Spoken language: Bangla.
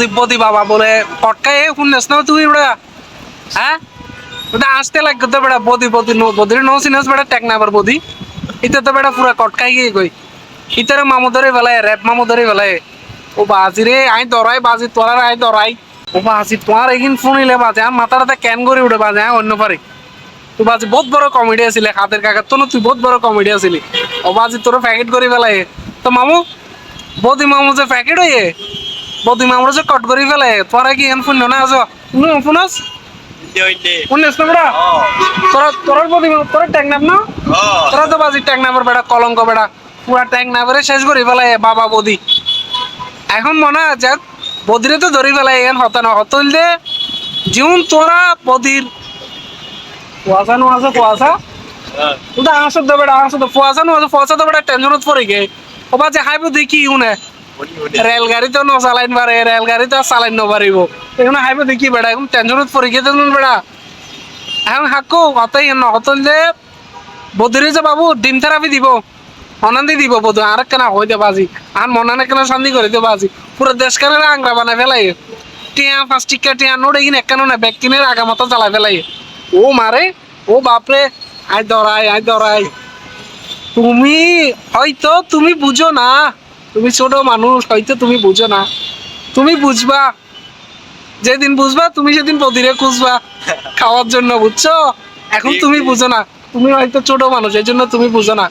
তিব্বতী বাবা বলে, পটকায় শুনেছ না তুই বেড়া হ্যাঁ? ওটা আসতে লাগবে তো বদি বদি, নো বদির নো সিনেস বেড়া টেকনাবার বদি। ইতে তো বেড়া পুরা কটকাই গিয়ে কই ইতারে মামু ধরে বেলায় র্যাপ মামু ধরে বেলায় ও বাজি রে, আই দরাই বাজি তোরার আই দরাই ও বাজি তোমার এগিন শুনিলে বাজে আর মাথাটাতে ক্যান করে উঠে বাজে হ্যাঁ অন্য পারি তুই বাজি বহুত বড় কমেডি আছিলে হাতের কাকার তো তুই বহুত বড় কমেডি আছিলি। ও বাজি তোর প্যাকেট করে বেলায় তো মামু, বদি মামু যে প্যাকেট হয়ে বদি মামুর যে কট করে ফেলে তোরা কি এন ফোন না আছো নো ফোনস ফোন নেস বেড়া তোরা? তোরা বদি তোরা ট্যাগ নাম না? তোরা তো বাজি ট্যাগ নামের বেড়া কলঙ্ক বেড়া। পুরা ট্যাগ নামের শেষ করে ফেলে বাবা বদি। এখন মনে আছে বদিরে তো ধরি ফেলে এন হতা না হত হইলে যেমন তোরা বদির। কুয়াশা নো আছে কুয়াশা উদা আসো তো বেড়া আসো তো ফুয়াশা নো আছে ফুয়াশা তো বেড়া টেনশনত পড়ে গে ও বাজে হাইব দেখি উনে রেলগাড়ি তো ন চালাইন পারে রেলগাড়ি তো চালাইন নপারিব এখন হাইব দেখি বেড়া এখন টেনশনত পড়ে গিয়ে বেড়া? এখন হাকো অতই নহতল যে বদরি যে বাবু, ডিম থেরাপি দিব অনান্দি দিব বধু আর কেনা হই দে বাজি আর মনানে কেনা শান্তি করে দে বাজি পুরো দেশ কানে আংরা বানাই ফেলাই টিয়া পাঁচ টিকা, টিয়া নোট এগিন একখানো না ব্যাগ কিনে আগা মতো জ্বালাই ফেলাই ও মারে ও বাপরে আই দরাই আই দরাই তুমি, হয়তো তুমি বুঝো না। তুমি ছোট মানুষ, হয়তো তুমি বুঝো না। তুমি বুঝবা। যেদিন বুঝবা, তুমি সেদিন প্রতিরে খুঁজবা। খাওয়ার জন্য, বুঝছ? এখন তুমি বুঝো না। তুমি হয়তো ছোট মানুষ এই জন্য তুমি বুঝো না।